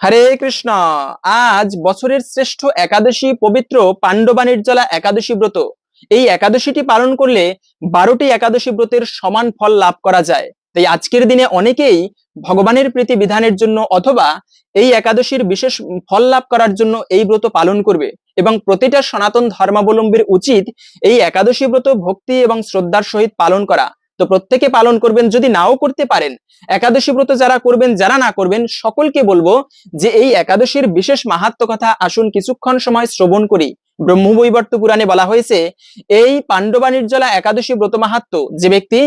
হরে কৃষ্ণ। আজ বছরের শ্রেষ্ঠ একাদশী পবিত্র পাণ্ডবা নির্জলা একাদশী ব্রত। এই একাদশীটি পালন করলে বারোটি একাদশী ব্রতের সমান ফল লাভ করা যায়। তাই আজকের দিনে অনেকেই ভগবানের প্রীতি বিধানের জন্য অথবা এই একাদশীর বিশেষ ফল লাভ করার জন্য এই ব্রত পালন করবে এবং প্রতিটা সনাতন ধর্মাবলম্বীর উচিত এই একাদশী ব্রত ভক্তি এবং শ্রদ্ধার সহিত পালন করা। তো প্রত্যেকে পালন করবেন যদি নাও করতে পারেন। একাদশী ব্রত যারা করবেন, যারা না করবেন, সকলকে বলব যে এই একাদশীর বিশেষ মাহাত্ম কথা আসুন কিছুক্ষণ সময় শ্রবণ করি। ব্রহ্মবৈবর্ত পুরাণে বলা হয়েছে, এই পাণ্ডবা নির্জলা একাদশী ব্রত মাহাত্ম যে ব্যক্তি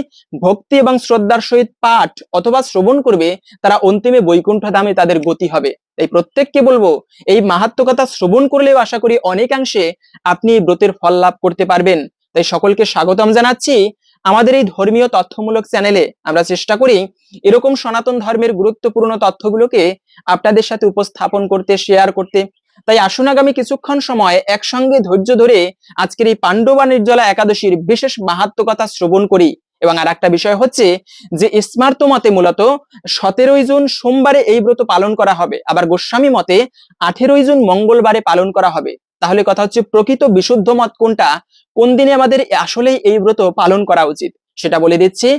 ভক্তি এবং শ্রদ্ধার সহিত পাঠ অথবা শ্রবণ করবে, তারা অন্তিমে বৈকুণ্ঠ ধামে তাদের গতি হবে। তাই প্রত্যেককে বলব, এই মাহাত্ম কথা শ্রবণ করলেও আশা করি অনেকাংশে আপনি ব্রতের ফল লাভ করতে পারবেন। তাই সকলকে স্বাগতম জানাচ্ছি। আমাদের এই ধর্মীয় তথ্যমূলক চ্যানেলে আমরা চেষ্টা করি এরকম সনাতন ধর্মের গুরুত্বপূর্ণ তথ্যগুলোকে আপনাদের সাথে উপস্থাপন করতে শেয়ার করতে। তাই আসুন আগামী কিছুক্ষণ সময় একসঙ্গে ধৈর্য ধরে আজকের এই পাণ্ডবা নির্জলা একাদশীর বিশেষ মাহাত্ম কথা শ্রবণ করি। এবং আর একটা বিষয় হচ্ছে যে স্মার্ত মতে মূলত সতেরোই জুন সোমবারে এই ব্রত পালন করা হবে, আবার গোস্বামী মতে আঠেরোই জুন মঙ্গলবারে পালন করা হবে। তাহলে কথা হচ্ছে প্রকৃত বিশুদ্ধ মত কোনটা? কোন দিনে আমাদের আসলেই এই ব্রত পালন করা উচিত? সেটা বলে দিচ্ছি,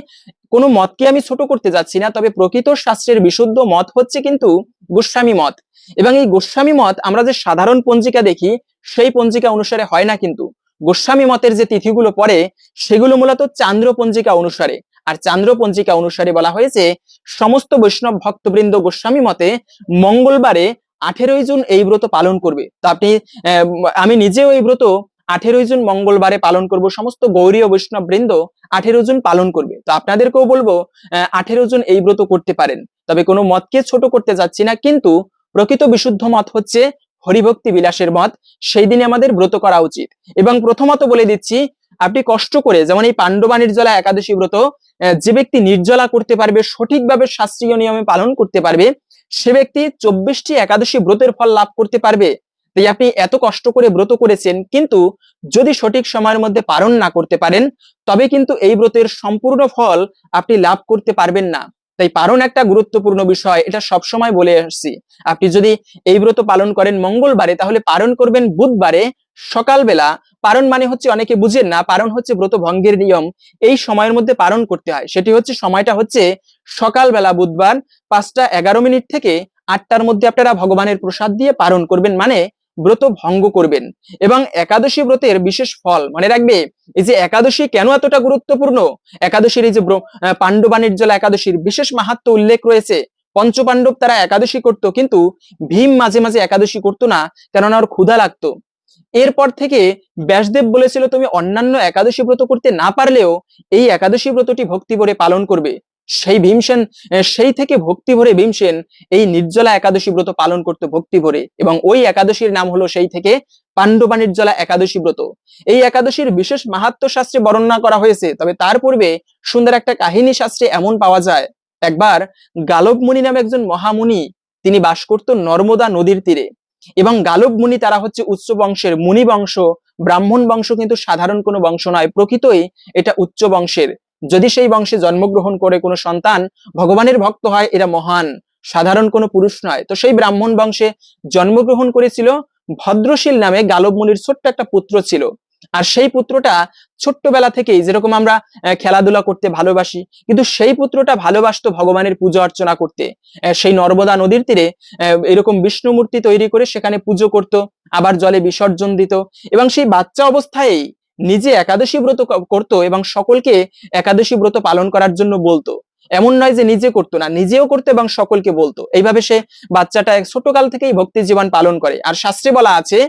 কোনো মতকে আমি ছোট করতে যাচ্ছি না, তবে প্রকৃত শাস্ত্রের বিশুদ্ধ মত হচ্ছে কিন্তু গোস্বামী মত। এবং এই গোস্বামী মত আমরা যে সাধারণ পঞ্জিকা দেখি, সেই পঞ্জিকা অনুসারে হয় না কিন্তু। গোস্বামী মতের যে তিথিগুলো পড়ে, সেগুলো মূলত চান্দ্র পঞ্জিকা অনুসারে। আর চান্দ্র পঞ্জিকা অনুসারে বলা হয়েছে, সমস্ত বৈষ্ণব ভক্তবৃন্দ গোস্বামী মতে মঙ্গলবারে আঠেরোই জুন এই ব্রত পালন করবে। তো আপনি আমি নিজেও এই ব্রত আঠেরোই জুন মঙ্গলবারে পালন করব, সমস্ত গৌরীয় বৈষ্ণব বৃন্দ আঠেরো জুন পালন করবে। তো আপনাদেরকেও বলব আঠেরো জন এই ব্রত করতে পারেন। তবে কোনো মতকে ছোট করতে যাচ্ছি না, কিন্তু প্রকৃত বিশুদ্ধ মত হচ্ছে হরিভক্তি বিলাসের মত, সেই দিনে আমাদের ব্রত করা উচিত। এবং প্রথমত বলে দিচ্ছি, আপনি কষ্ট করে, যেমন এই পাণ্ডবা নির্জলা একাদশী ব্রত যে ব্যক্তি নির্জলা করতে পারবে, সঠিকভাবে শাস্ত্রীয় নিয়মে পালন করতে পারবে সে ব্যক্তি চব্বিশটি একাদশী ব্রতের ফল লাভ করতে পারবে। তাই আপনি এত কষ্ট করে ব্রত করেছেন, কিন্তু যদি সঠিক সময়ের মধ্যে পালন না করতে পারেন, তবে কিন্তু এই ব্রতের সম্পূর্ণ ফল আপনি লাভ করতে পারবেন না। তাই পালন একটা গুরুত্বপূর্ণ বিষয়, এটা সবসময় বলে আসছি। আপনি যদি এই ব্রত পালন করেন মঙ্গলবারে, তাহলে পালন করবেন বুধবারে সকালবেলা পালন মানে হচ্ছে অনেকে বুঝেন না পালন হচ্ছে ব্রত ভঙ্গের নিয়ম। এই সময়ের মধ্যে পালন করতে হয়। সেটি হচ্ছে সময়টা হচ্ছে সকালবেলা বুধবার পাঁচটা এগারো মিনিট থেকে আটটার মধ্যে আপনারা ভগবানের প্রসাদ দিয়ে পালন করবেন মানে ব্রত ভঙ্গ করবেন। এবং একাদশী ব্রতের বিশেষ ফল মনে রাখবে এই যে একাদশী কেন এতটা গুরুত্বপূর্ণ? একাদশীর এই যে ব্র- আহ, পাণ্ডবা নির্জলা একাদশীর বিশেষ মাহাত্ম উল্লেখ রয়েছে পঞ্চপাণ্ডব তারা একাদশী করত কিন্তু ভীম মাঝে মাঝে একাদশী করতো না কেননা ওর ক্ষুধা লাগতো। এরপর থেকে ব্যাসদেব বলেছিল, তুমি অন্যান্য একাদশী ব্রত করতে না পারলেও এই একাদশী ব্রতটি ভক্তি ভরে পালন করবে। সেই ভীমসেন সেই থেকে ভক্তি ভরে ভীমসেন এই নির্জলা একাদশী ব্রত পালন করতে ভক্তি ভরে। এবং ওই একাদশীর নাম হলো সেই থেকে পাণ্ডবা নির্জলা একাদশী ব্রত। এই একাদশীর বিশেষ মাহাত্ম শাস্ত্রে বর্ণনা করা হয়েছে, তবে তার পূর্বে সুন্দর একটা কাহিনী শাস্ত্রে এমন পাওয়া যায়। একবার গালব মুনি নামে একজন মহামুনি, তিনি বাস করত নর্মদা নদীর তীরে। এবং গালব মুনি তারা হচ্ছে উচ্চ বংশের মুনি বংশ, ব্রাহ্মণ বংশ কিন্তু সাধারণ কোনো বংশ নয়, প্রকৃতই এটা উচ্চ বংশের। যদি সেই বংশে জন্মগ্রহণ করে কোনো সন্তান, ভগবানের ভক্ত হয়, এরা মহান, সাধারণ কোনো পুরুষ নয়। তো সেই ব্রাহ্মণ বংশে জন্মগ্রহণ করেছিল ভদ্রশীল নামে গালব মুনির ছোট্ট একটা পুত্র ছিল। আর সেই পুত্রটা ছোট্টবেলা থেকেই যেরকম আমরা খেলাধুলা করতে ভালোবাসি, কিন্তু সেই পুত্রটা ভালোবাসতো ভগবানের পূজা অর্চনা করতে। সেই নর্মদা নদীর তীরে এরকম বিষ্ণু মূর্তি তৈরি করে সেখানে পুজো করত, আবার জলে বিসর্জন দিত এবং সেই বাচ্চা অবস্থায় নিজে একাদশী ব্রত করতো এবং সকলকে একাদশী ব্রত পালন করার জন্য বলতো। এমন নয় যে নিজে করতো না, নিজেও করতো এবং সকলকে বলতো। এইভাবে সে বাচ্চাটা ছোটকাল থেকেই ভক্তি জীবন পালন করে। আর শাস্ত্রে বলা আছে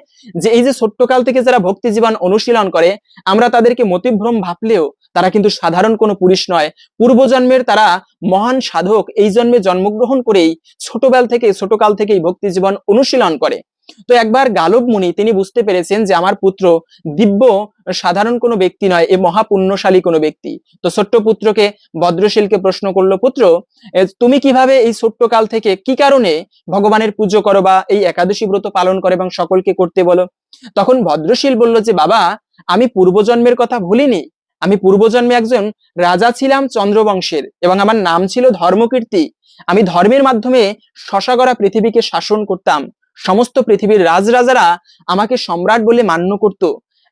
যে, এই যে ছোট্টকাল থেকে যারা ভক্তি জীবন অনুশীলন করে, আমরা তাদেরকে মতিভ্রম ভাবলেও তারা কিন্তু সাধারণ কোনো পুরুষ নয়। পূর্বজন্মের তারা মহান সাধক, এই জন্মে জন্মগ্রহণ করেই ছোটবেল থেকে, ছোটকাল থেকেই ভক্তি জীবন অনুশীলন করে। তো একবার গালব মুনি তিনি বুঝতে পেরেছেন যে আমার পুত্র দিব্য সাধারণ কোনো ব্যক্তি নয়, এ মহাপুণ্যশালী কোনো ব্যক্তি। তো ছোট্ট পুত্রকে ভদ্রশীলকে প্রশ্ন করল, পুত্র তুমি কীভাবে এই ছোট্ট কাল থেকে কি কারণে ভগবানের পুজো করো বা এই একাদশী ব্রত পালন করে এবং সকলকে করতে বলো? তখন ভদ্রশীল বলল যে, বাবা, আমি পূর্বজন্মের কথা ভুলিনি। আমি পূর্বজন্মে একজন রাজা ছিলাম চন্দ্রবংশের এবং আমার নাম ছিল ধর্মকীর্তি। আমি ধর্মের মাধ্যমে শশাগড়া পৃথিবীকে শাসন করতাম। সমস্ত পৃথিবীর রাজরাজারা আমাকে সম্রাট বলে মান্য করত।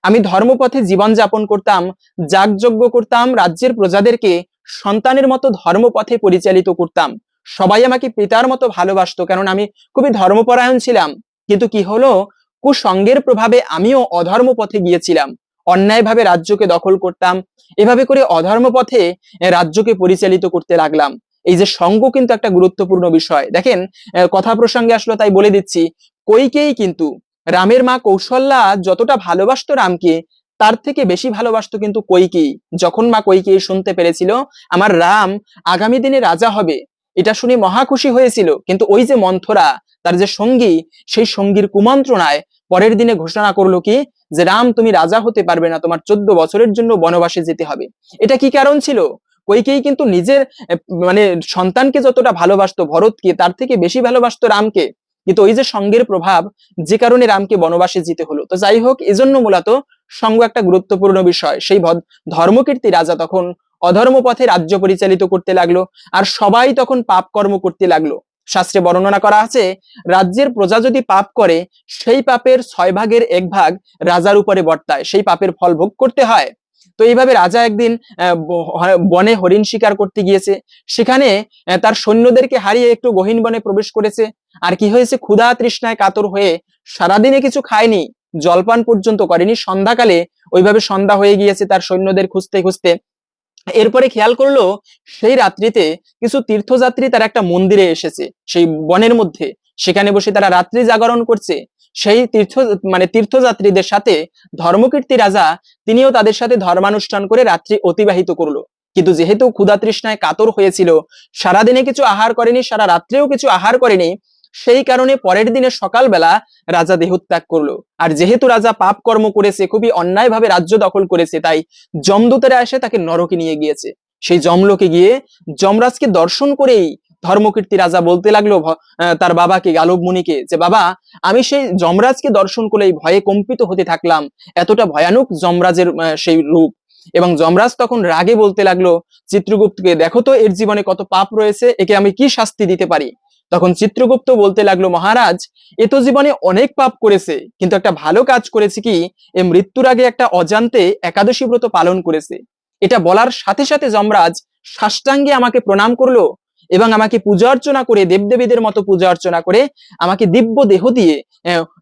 আমি ধর্মপথে জীবনযাপন করতাম, যাগযজ্ঞ করতাম, রাজ্যের প্রজাদেরকে সন্তানের মতো ধর্মপথে পরিচালিত করতাম। সবাই আমাকে পিতার মতো ভালোবাসতো কারণ আমি খুবই ধর্মপরায়ণ ছিলাম। কিন্তু কি হলো? কুসঙ্গের প্রভাবে আমিও অধর্ম পথে গিয়েছিলাম। অন্যায়ভাবে রাজ্যকে দখল করতাম। এভাবে করে অধর্ম পথে রাজ্যকে পরিচালিত করতে লাগলাম। এই যে সঙ্গ কিন্তু একটা গুরুত্বপূর্ণ বিষয়। দেখেন কথা প্রসঙ্গে আসলো তাই বলে দিচ্ছি কইকেই কিন্তু রামের মা কৌশল্যা যতটা ভালোবাসতো রামকে, তার থেকে বেশি ভালোবাসতো কিন্তু কৈকেয়ী। যখন মা কৈকেয়ী শুনতে পেরেছিল, আমার রাম, আগামী দিনে রাজা হবে। এটা শুনে মহা খুশি হয়েছিল। কিন্তু ওই যে মন্থরা, তার যে সঙ্গী, সেই সঙ্গীর কুমন্ত্রণায় পরের দিনে ঘোষণা করল কি, যে রাম, তুমি রাজা হতে পারবে না, তোমার চোদ্দ বছরের জন্য বনবাসে যেতে হবে। এটা কি কারণ ছিল? কৈকেয়ী কিন্তু নিজের মানে সন্তানকে যতটা ভালোবাসতো, ভরতকে, তার থেকে বেশি ভালোবাসতো রামকে। কিন্তু ওই যে সঙ্গের প্রভাব, যে কারণে রামকে বনবাসে যেতে হলো। তো যাই হোক, এজন্য মূলত সঙ্গ একটা গুরুত্বপূর্ণ বিষয়। সেই ধর্মকীর্তি রাজা তখন অধর্ম পথে রাজ্য পরিচালিত করতে লাগল, আর সবাই তখন পাপ কর্ম করতে লাগল। শাস্ত্রে বর্ণনা করা আছে, রাজ্যের প্রজা যদি পাপ করে, সেই পাপের ছয় ভাগের এক ভাগ রাজার উপরে বর্তায়, সেই পাপের ফল ভোগ করতে হয়। তো এইভাবে রাজা একদিন বনে হরিণ শিকার করতে গিয়েছে। সেখানে তার সৈন্যদেরকে হারিয়ে একটু গহীন বনে প্রবেশ করেছে। আর কি হয়েছে, ক্ষুধা তৃষ্ণায় কাতর হয়ে সারাদিনে কিছু খায়নি, জলপান পর্যন্ত করেনি। সন্ধ্যাকালে ওইভাবে সন্ধ্যা হয়ে গিয়েছে তার সৈন্যদের খুঁজতে খুঁজতে। এরপরে খেয়াল করল, সেই রাত্রিতে কিছু তীর্থযাত্রী তার একটা মন্দিরে এসেছে, সেই বনের মধ্যে। সেখানে বসে তারা রাত্রি জাগরণ করছে। সেই তীর্থ মানে তীর্থযাত্রীদের সাথে ধর্মকীর্তি রাজা তিনিও তাদের সাথে ধর্মানুষ্ঠান করে রাত্রি অতিবাহিত করল। কিন্তু যেহেতু ক্ষুধা তৃষ্ণায় কাতর হয়েছিল, সারাদিনে কিছু আহার করেনি, সারা রাত্রেও কিছু আহার করেনি, সেই কারণে পরের দিনে সকালবেলা রাজা দেহত্যাগ করল। আর যেহেতু রাজা পাপ কর্ম করেছে, খুবই অন্যায়ভাবে রাজ্য দখল করেছে, তাই যমদূতেরা এসে তাকে নরকে নিয়ে গিয়েছে। সেই যমলোকে গিয়ে যমরাজকে দর্শন করেই ধর্মকীর্তি রাজা বলতে লাগল তার বাবাকে, গালব মুনিকে, যে বাবা, আমি সেই যমরাজকে দর্শন করেই ভয়ে কম্পিত হতে থাকলাম। এতটা ভয়ানক যমরাজের সেই রূপ। এবং যমরাজ তখন রাগে বলতে লাগল, চিত্রগুপ্তকে, দেখো তো, এর জীবনে কত পাপ রয়েছে, একে আমি কি শাস্তি দিতে পারি? তখন চিত্রগুপ্ত বলতে লাগল, মহারাজ, এ তো জীবনে অনেক পাপ করেছে, কিন্তু একটা ভালো কাজ করেছে কি? এ মৃত্যুর আগে একটা অজান্তে একাদশী ব্রত পালন করেছে। এটা বলার সাথে সাথে যমরাজ সাষ্টাঙ্গে আমাকে প্রণাম করল এবং আমাকে পূজা অর্চনা করে, দেবদেবীদের মতো পূজা অর্চনা করে, আমাকে দিব্য দেহ দিয়ে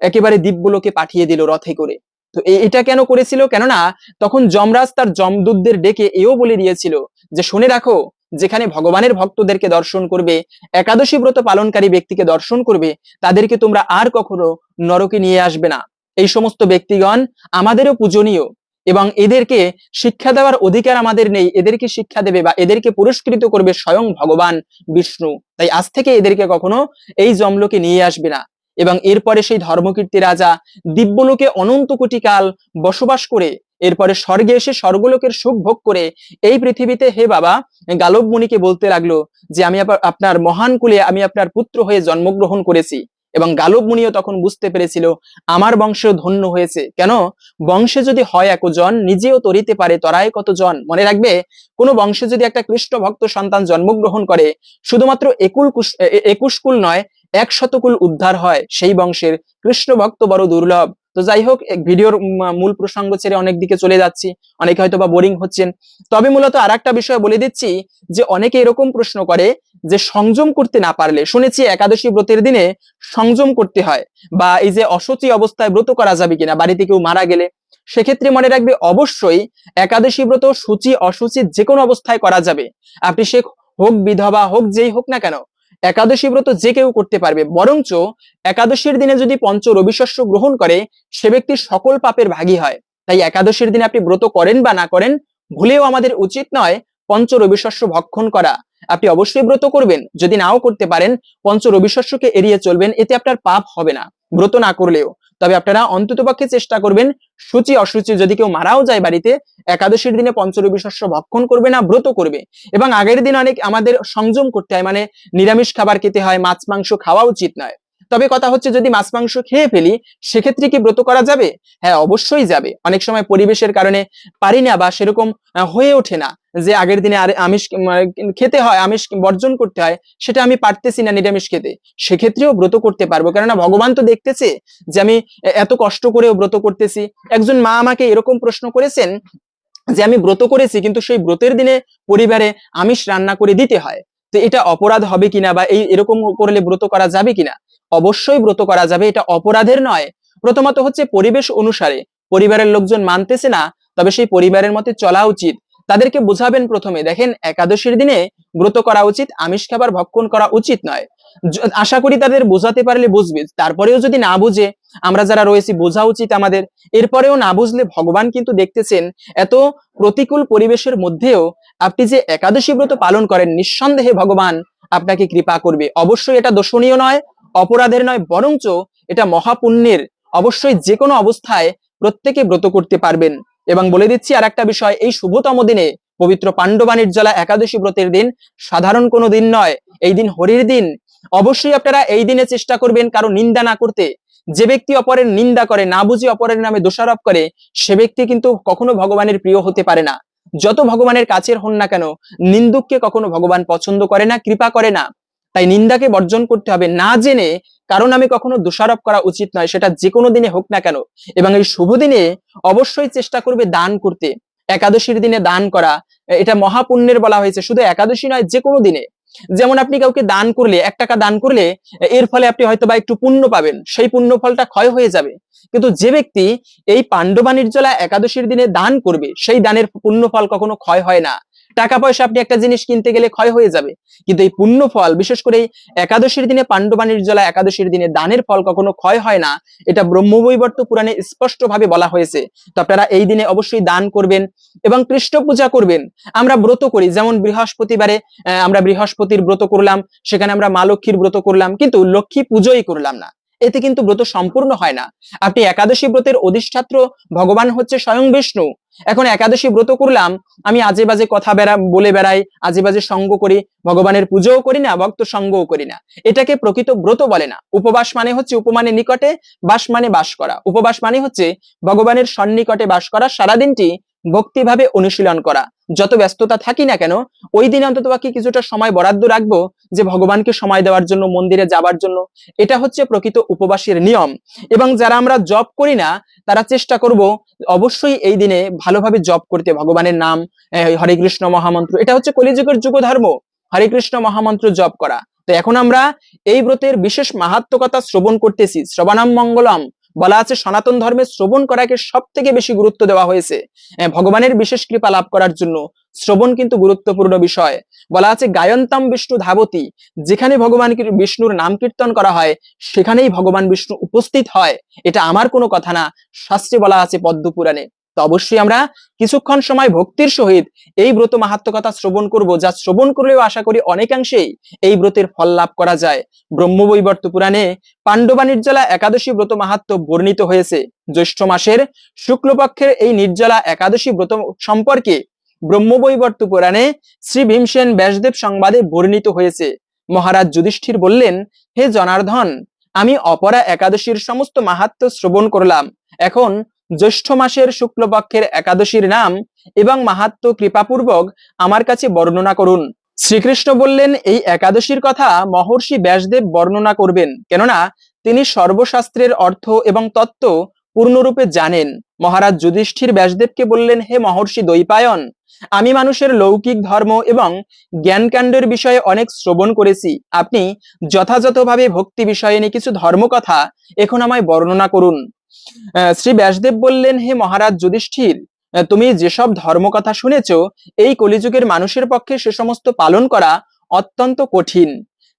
একেবারে দিব্যলোকে পাঠিয়ে দিল রথে করে। তো এটা কেন করেছিল? কেননা তখন যমরাজ তার যমদূতদের ডেকে এও বলে দিয়েছিল যে, শুনে রাখো, যেখানে ভগবানের ভক্তদেরকে দর্শন করবে, একাদশী ব্রত পালনকারী ব্যক্তিকে দর্শন করবে, তাদেরকে তোমরা আর কখনো নরকে নিয়ে আসবে না। এই সমস্ত ব্যক্তিগণ আমাদেরও পূজনীয়। এবং এদেরকে শিক্ষা দেওয়ার অধিকার আমাদের নেই। এদেরকে শিক্ষা দেবে বা এদেরকে পুরস্কৃত করবে স্বয়ং ভগবান বিষ্ণু। তাই আজ থেকে এদেরকে কখনো এই জমলোকে নিয়ে আসবে না। এবং এরপরে সেই ধর্মকীর্তি রাজা দিব্যলোকে অনন্ত কোটি কাল বসবাস করে, এরপরে স্বর্গে এসে স্বর্গলোকের সুখ ভোগ করে এই পৃথিবীতে হে বাবা, গালব মুনিকে বলতে লাগল যে, আমি আপনার মহান কুলে আমি আপনার পুত্র হয়ে জন্মগ্রহণ করেছি। এবং গালব মুনিও তখন বুঝতে পেরেছিল, আমার বংশ ধন্য হয়েছে। কেন? বংশে যদি হয় একজন, নিজেও তরিতে পারে, তরায় কতজন? মনে রাখবে, কোন বংশে যদি একটা কৃষ্ণ ভক্ত সন্তান জন্মগ্রহণ করে, শুধুমাত্র একুল একুশ কুল নয়, এক শতকুল উদ্ধার হয়, সেই বংশের। কৃষ্ণ ভক্ত বড় দুর্লভ। তো যাই হোক ভিডিওর মূল প্রসঙ্গ ছেড়ে অনেক দিকে চলে যাচ্ছি। অনেকে হয়তো বা বোরিং হচ্ছেন। তবে মূলত আর একটা বিষয় বলে দিচ্ছি যে, অনেকে এরকম প্রশ্ন করে যে সংযম করতে না পারলে, শুনেছি একাদশী ব্রতের দিনে সংযম করতে হয় বা এই যে অসুচি অবস্থায় ব্রত করা যাবে কিনা, বাড়িতে কেউ মারা গেলে, সেক্ষেত্রে মনে রাখবে অবশ্যই একাদশী ব্রত সূচি, অসুচি যে কোনো অবস্থায় করা যাবে। আপনি সে হোক বিধবা হোক যেই হোক না কেন, একাদশী ব্রত যে কেউ করতে পারবে। বরঞ্চ একাদশীর দিনে যদি পঞ্চ রবিশস্য গ্রহণ করে, সে ব্যক্তি সকল পাপের ভাগী হয়। তাই একাদশীর দিনে আপনি ব্রত করেন বা না করেন, ভুলেও আমাদের উচিত নয় পঞ্চ রবিশস্য ভক্ষণ করা। আপনি অবশ্যই ব্রত করবেন। যদি নাও করতে পারেন, পঞ্চ রবি শস্যকে এড়িয়ে চলবেন, এতে আপনার পাপ হবে না। ব্রত না করলেও। তবে আপনারা অন্ততপক্ষে চেষ্টা করবেন, সূচি অসুচি যদি কেউ মারাও যায় বাড়িতে, একাদশীর দিনে পঞ্চরবি শস্য ভক্ষণ করবে না, ব্রত করবে। এবং আগের দিন অনেক আমাদের সংযম করতে হয় মানে নিরামিষ খাবার খেতে হয়, মাছ, মাংস খাওয়া উচিত নয়। তবে কথা হচ্ছে যদি মাছ মাংস খেয়ে ফেলি, সেক্ষেত্রে কি ব্রত করা যাবে? হ্যাঁ অবশ্যই যাবে। অনেক সময় পরিবেশের কারণে পারি না বা সেরকম হয়ে ওঠে না যে আগের দিনে আর আমিষ খেতে হয়, আমিষ বর্জন করতে হয়, সেটা আমি পারতেছি না নিরামিষ খেতে। সেক্ষেত্রেও ব্রত করতে পারব। কেননা ভগবান তো দেখতেছে যে আমি এত কষ্ট করেও ব্রত করতেছি। একজন মা আমাকে এরকম প্রশ্ন করেছেন যে আমি ব্রত করেছি, কিন্তু সেই ব্রতের দিনে পরিবারে আমিষ রান্না করে দিতে হয়। তো এটা অপরাধ হবে কিনা বা এই, এরকম করলে ব্রত করা যাবে কিনা? অবশ্যই ব্রত করা যাবে, এটা অপরাধের নয়। প্রথমত হচ্ছে পরিবেশ অনুসারে। পরিবারের লোকজন মানতেছে না, তবে সেই পরিবারের মতে চলা উচিত। তাদেরকে বুঝাবেন প্রথমে, দেখেন একাদশীর দিনে ব্রত করা উচিত, আমিষ খাবার ভক্ষণ করা উচিত নয়। আশা করি তাদের বোঝাতে পারলে বুঝবে। তারপরেও যদি না বুঝে, আমরা যারা রয়েছি, বোঝা উচিত আমাদের। এরপরেও না বুঝলে ভগবান কিন্তু দেখতেছেন, এত প্রতিকূল পরিবেশের মধ্যেও আপনি যে একাদশী ব্রত পালন করেন, নিঃসন্দেহে ভগবান আপনাকে কৃপা করবে। অবশ্যই এটা দোষণীয় নয় অপরাধের নয়, বরঞ্চ এটা মহাপুণ্যের। অবশ্যই যে কোনো অবস্থায় প্রত্যেকে ব্রত করতে পারবেন। এবং বলে দিচ্ছি আর একটা বিষয়, এই শুভতম দিনে পবিত্র পাণ্ডবা নির্জলা একাদশী ব্রতের দিন সাধারণ কোনো দিন নয়, এই দিন হরির দিন। অবশ্যই আপনারা এই দিনে চেষ্টা করবেন কারও নিন্দা না করতে। যে ব্যক্তি অপরের নিন্দা করে, না বুঝে অপরের নামে দোষারোপ করে, সে ব্যক্তি কিন্তু কখনো ভগবানের প্রিয় হতে পারে না। যত ভগবানের কাছের হন না কেন, নিন্দুককে কখনো ভগবান পছন্দ করে না, কৃপা করে না। তাই নিন্দাকে বর্জন করতে হবে না জেনে কারণ আমি কখনো দোষারোপ করা উচিত নয়, সেটা যে কোনো দিনে হোক না কেন। এবং এই শুভ দিনে অবশ্যই চেষ্টা করবে দান করতে। একাদশীর দিনে দান করা, এটা মহাপুণ্যের বলা হয়েছে, শুধু একাদশী নয় যে কোনো দিনে। যেমন আপনি কাউকে দান করলে, এক টাকা দান করলে, এর ফলে আপনি হয়তো বা একটু পুণ্য পাবেন, সেই পুণ্য ফলটা ক্ষয় হয়ে যাবে। কিন্তু যে ব্যক্তি এই পাণ্ডবা নির্জলা একাদশীর দিনে দান করবে, সেই দানের পুণ্য ফল কখনো ক্ষয় হয় না। টাকা পয়সা আপনি একটা জিনিস কিনতে গেলে ক্ষয় হয়ে যাবে। কিন্তু এই পুণ্য ফল, বিশেষ করে একাদশীর দিনে পাণ্ডবা নির্জলা একাদশীর দিনে দানের ফল কখনো ক্ষয় হয় না, এটা ব্রহ্মবৈবর্ত পুরাণে স্পষ্ট ভাবে বলা হয়েছে। তো আপনারা এই দিনে অবশ্যই দান করবেন এবং কৃষ্ণ পূজা করবেন। আমরা ব্রত করি, যেমন বৃহস্পতিবারে আমরা বৃহস্পতির ব্রত করলাম, সেখানে আমরা মা লক্ষ্মীর ব্রত করলাম, কিন্তু লক্ষ্মী পুজোই করলাম না। এতে কিন্তু ব্রত সম্পূর্ণ হয় না। আপনি একাদশী ব্রতের অধিষ্ঠাত্র ভগবান হচ্ছে স্বয়ং বিষ্ণু। এখন একাদশী ব্রত করলাম, আমি আজে বাজে কথা বেড়া, বলে বেড়াই, আজে বাজে সঙ্গ করি, ভগবানের পুজোও করি না, ভক্ত সঙ্গও করি না। এটাকে প্রকৃত ব্রত বলে না। উপবাস মানে হচ্ছে উপমানের নিকটে বাস মানে বাস করা। উপবাস মানে হচ্ছে ভগবানের সন্নিকটে বাস করা সারাদিনটি ভক্তিভাবে অনুশীলন করা। যত ব্যস্ততা থাকি না কেন, ওই দিনে অন্তত বাকি কিছুটা সময় বরাদ্দ রাখব যে ভগবানকে সময় দেওয়ার জন্য, মন্দিরে যাবার জন্য। এটা হচ্ছে প্রকৃত উপবাসের নিয়ম। এবং যারা আমরা জব করি না, তারা চেষ্টা করব অবশ্যই এই দিনে ভালোভাবে জব করতে। ভগবানের নাম হরে কৃষ্ণ মহামন্ত্র। এটা হচ্ছে কলিযুগের যুগ ধর্ম হরে কৃষ্ণ মহামন্ত্র জপ করা। তো এখন আমরা এই ব্রতের বিশেষ মাহাত্মকতা শ্রবণ করতেছি। শ্রবণাম মঙ্গলম। বলা আছে, সনাতন ধর্মে শ্রবণ করাকে সব থেকে বেশি গুরুত্ব দেওয়া হয়েছে। ভগবানের বিশেষ কৃপা লাভ করার জন্য শ্রবণ কিন্তু গুরুত্বপূর্ণ বিষয়। বলা আছে, গায়ন্তাম বিষ্ণু ধাবতী, যেখানে ভগবান বিষ্ণুর নাম কীর্তন করা হয়, সেখানেই ভগবান বিষ্ণু উপস্থিত হয়। এটা আমার কোনো কথা না। শাস্ত্রে বলা আছে পদ্ম পুরাণে তো অবশ্যই আমরা কিছুক্ষণ সময় ভক্তির সহিত এই ব্রত মাহাত্মকতা শ্রবণ করব, যা শ্রবণ করলেও আশা করি অনেকাংশেই এই ব্রতের ফল লাভ করা যায়। ব্রহ্মবৈবর্ত পুরাণে পাণ্ডবা নির্জলা একাদশী ব্রত মাহাত্ম বর্ণিত হয়েছে। জ্যৈষ্ঠ মাসের শুক্লপক্ষের এই নির্জলা একাদশী ব্রত সম্পর্কে ব্রহ্মবৈবর্ত পুরাণে শ্রী ভীমসেন ব্যাসদেব সংবাদে বর্ণিত হয়েছে। মহারাজ যুধিষ্ঠির বললেন, হে জনার্দন, আমি অপরা একাদশীর সমস্ত মাহাত্ম শ্রবণ করলাম। এখন জ্যৈষ্ঠ মাসের শুক্লপক্ষের একাদশীর নাম এবং মাহাত্ম কৃপাপূর্বক আমার কাছে বর্ণনা করুন। শ্রীকৃষ্ণ বললেন, এই একাদশীর কথা মহর্ষি ব্যাসদেব বর্ণনা করবেন, কেননা তিনি সর্বশাস্ত্রের অর্থ এবং তত্ত্ব পূর্ণরূপে জানেন। মহারাজ যুধিষ্ঠির ব্যাসদেবকে বললেন, হে মহর্ষি দৈপায়ন আমি মানুষের লৌকিক ধর্ম এবং জ্ঞানকাণ্ডের বিষয়ে অনেক শ্রবণ করেছি। আপনি যথাযথভাবে ভক্তি বিষয়ে নিয়ে কিছু ধর্মকথা এখন আমায় বর্ণনা করুন। শ্রী ব্যাসদেব বললেন, হে মহারাজ যুধিষ্ঠির তুমি যেসব ধর্মকথা শুনেছ, এই কলিযুগের মানুষের পক্ষে সে সমস্ত পালন করা অত্যন্ত কঠিন।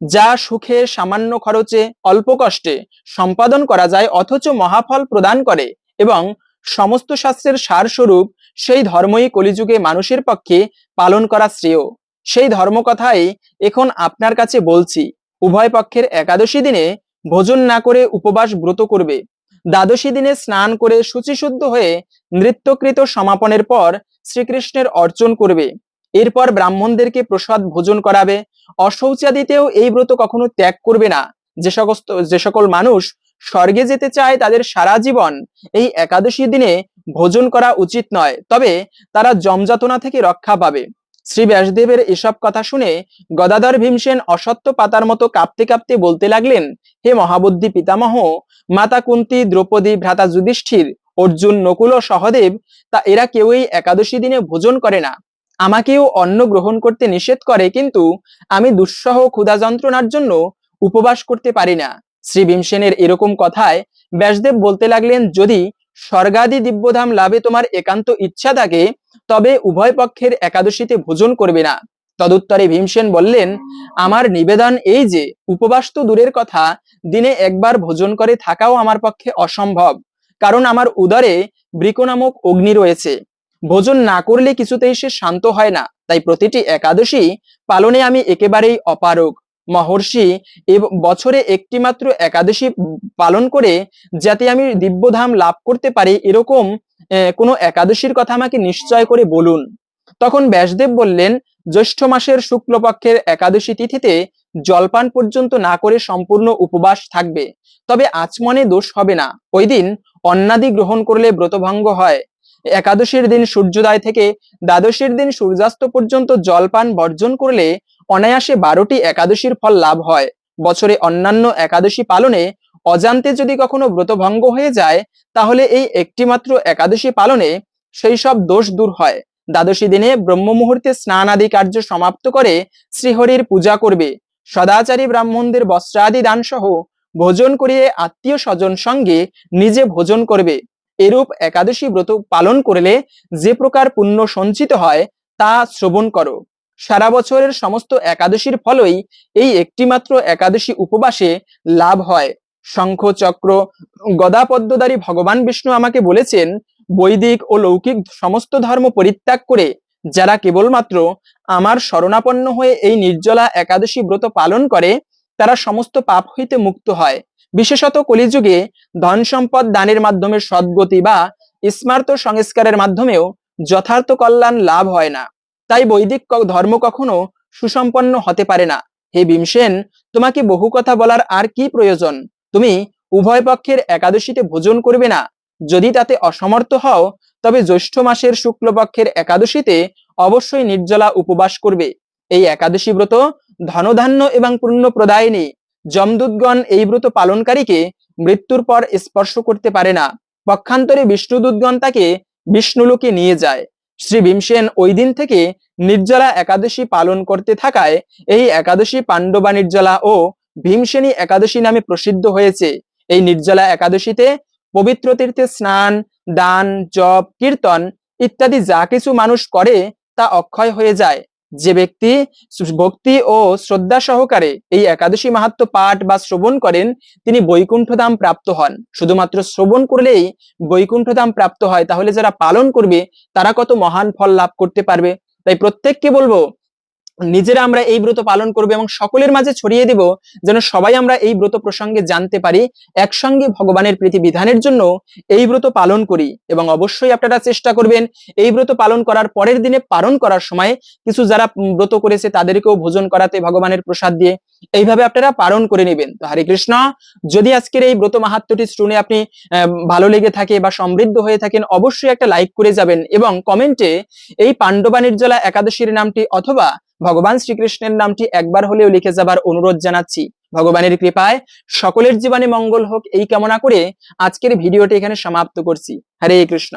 যা সুখে, সামান্য খরচে, অল্প কষ্টে সম্পাদন করা যায়, অথচ মহাফল প্রদান করে এবং সমস্ত শাস্ত্রের সারস্বরূপ সেই ধর্মই কলিযুগে মানুষের পক্ষে পালন করা শ্রেয়। সেই ধর্মকথাই এখন আপনার কাছে বলছি, উভয় পক্ষের একাদশী দিনে ভোজন না করে উপবাস ব্রত করবে। দ্বাদশী দিনে স্নান করে শুচিশুদ্ধ হয়ে নৃত্যকৃত সমাপনের পর শ্রীকৃষ্ণের অর্চন করবে। এরপর ব্রাহ্মণদেরকে প্রসাদ ভোজন করাবে। অশৌচাদিতেও এই ব্রত কখনো ত্যাগ করবে না। যে সকল যে সকল মানুষ স্বর্গে যেতে চায় তাদের সারা জীবন এই একাদশী দিনে ভোজন করা উচিত নয়। তবে তারা জমযাতনা থেকে রক্ষা পাবে। শ্রী ব্যাসদেবের এসব কথা শুনে গদাধর ভীমসেন অসত্য পাতার মতো কাঁপতে কাঁপতে বলতে লাগলেন, হে মহাবুদ্ধি পিতামহ, মাতা কুন্তি, দ্রৌপদী, ভ্রাতা যুধিষ্ঠির, অর্জুন, নকুল ও সহদেব, তা এরা কেউই একাদশী দিনে ভোজন করে না। আমাকেও অন্ন গ্রহণ করতে নিষেধ করে, কিন্তু আমি দুঃসহ ক্ষুধা যন্ত্রণার জন্য উপবাস করতে পারি না। শ্রী ভীমসেনের এরকম কথায় ব্যাসদেব বলতে লাগলেন, যদি স্বর্গাদি দিব্যধাম লাভে তোমার একান্ত ইচ্ছা থাকে, তবে উভয় পক্ষের একাদশীতে ভোজন করবে না। তদুত্তরে ভীমসেন বললেন, আমার নিবেদন এই যে, উপবাস তো দূরের কথা, দিনে একবার ভোজন করে থাকাও আমার পক্ষে অসম্ভব, কারণ আমার উদরে বৃক নামক অগ্নি রয়েছে। ভোজন না করলে কিছুতেই সে শান্ত হয় না, তাই প্রতিটি একাদশী পালনে আমি একেবারেই অপারগ। মহর্ষি বছরে একটি মাত্র একাদশী পালন করে যাতে আমি দিব্যধাম লাভ করতে পারি, এরকম কোনো একাদশীর কথা আমাকে নিশ্চয় করে বলুন। তখন ব্যাসদেব বললেন, জ্যৈষ্ঠ মাসের শুক্লপক্ষের একাদশী তিথিতে জলপান পর্যন্ত না করে সম্পূর্ণ উপবাস থাকবে, তবে আচমনে দোষ হবে না। ওই দিন অন্নাদি গ্রহণ করলে ব্রতভঙ্গ হয়। একাদশীর দিন সূর্যোদয় থেকে দ্বাদশীর দিন সূর্যাস্ত পর্যন্ত জলপান বর্জন করলে অনায়াসে বারোটি একাদশীর ফল লাভ হয়। বছরে অন্যান্য একাদশী পালনে অজান্তে যদি কখনো ব্রতভঙ্গ হয়ে যায়, তাহলে এই একটিমাত্র একাদশী পালনে সেই সব দোষ দূর হয়। দ্বাদশী দিনে ব্রহ্ম মুহূর্তে স্নান আদি কার্য সমাপ্ত করে শ্রীহরির পূজা করবে। সদাচারী ব্রাহ্মণদের বস্ত্রাদি দান সহ ভোজন করিয়ে আত্মীয় স্বজন সঙ্গে নিজে ভোজন করবে। এরূপ একাদশী ব্রত পালন করলে যে প্রকার পুণ্য সঞ্চিত হয়, তা শ্রবণ করো। সারা বছরের সমস্ত একাদশীর ফলই এই একটিমাত্র একাদশী উপবাসে লাভ হয়। শঙ্খ চক্র গদা পদ্মধারী ভগবান বিষ্ণু আমাকে বলেছেন, বৈদিক ও লৌকিক সমস্ত ধর্ম পরিত্যাগ করে যারা কেবলমাত্র আমার শরণাপন্ন হয়ে এই নির্জলা একাদশী ব্রত পালন করে, তারা সমস্ত পাপ হইতে মুক্ত হয়। বিশেষত কলিযুগে ধন সম্পদ দানের মাধ্যমে সদ্গতি বা স্মার্ত সংস্কারের মাধ্যমেও যথার্থ কল্যাণ লাভ হয় না। তাই বৈদিক ধর্ম কখনো সুসম্পন্ন হতে পারে না। হে ভীমসেন, তোমাকে বহু কথা বলার আর কি প্রয়োজন? তুমি উভয় পক্ষের একাদশীতে ভোজন করবে না? যদি তাতে অসমর্থ হও, তবে জ্যৈষ্ঠ মাসের শুক্লপক্ষের একাদশীতে অবশ্যই নির্জলা উপবাস করবে। এই একাদশী ব্রত ধনধান্য এবং পুণ্য প্রদায়নী যমদূতগণ এই ব্রত পালনকারীকে মৃত্যুর পর স্পর্শ করতে পারে না। পক্ষান্তরে বিষ্ণুদূতগণ তাকে বিষ্ণুলোকে নিয়ে যায়। শ্রী ভীমসেন ওই দিন থেকে নির্জলা একাদশী পালন করতে থাকায় এই একাদশী পাণ্ডবা নির্জলা ও ভীমসেনী একাদশী নামে প্রসিদ্ধ হয়েছে। এই নির্জলা একাদশীতে পবিত্র তীর্থে স্নান, দান, জপ, কীর্তন ইত্যাদি যা কিছু মানুষ করে তা অক্ষয় হয়ে যায়। যে ব্যক্তি ভক্তি ও শ্রদ্ধা সহকারে এই একাদশী মাহাত্ম পাঠ বা শ্রবণ করেন, তিনি বৈকুণ্ঠধাম প্রাপ্ত হন। শুধুমাত্র শ্রবণ করলেই বৈকুণ্ঠধাম প্রাপ্ত হয়, তাহলে যারা পালন করবে, তারা কত মহান ফল লাভ করতে পারবে। তাই প্রত্যেককে বলব নিজেরা আমরা এই ব্রত পালন করব এবং সকলের মাঝে ছড়িয়ে দেব যেন সবাই আমরা এই ব্রত প্রসঙ্গে জানতে পারি, একসঙ্গে ভগবানের প্রীতি বিধানের জন্য এই ব্রত পালন করি এবং অবশ্যই আপনারা চেষ্টা করবেন এই ব্রত পালন করার পরের দিনে পালন করার সময় কিছু যারা ব্রত করেছে তাদেরকেও ভোজন করাতে ভগবানের প্রসাদ দিয়ে এইভাবে আপনারা পালন করে নেবেন। তো হরে কৃষ্ণ, যদি আজকের এই ব্রত মাহাত্মটি শুনে আপনি ভালো লেগে থাকে বা সমৃদ্ধ হয়ে থাকেন, অবশ্যই একটা লাইক করে যাবেন এবং কমেন্টে এই পাণ্ডবা নির্জলা একাদশীর নামটি অথবা ভগবান শ্রীকৃষ্ণের নামটি একবার হলেও লিখে যাবার অনুরোধ জানাচ্ছি। ভগবানের কৃপায় সকলের জীবনে মঙ্গল হোক, এই কামনা করে আজকের ভিডিওটি এখানে সমাপ্ত করছি। হরে কৃষ্ণ।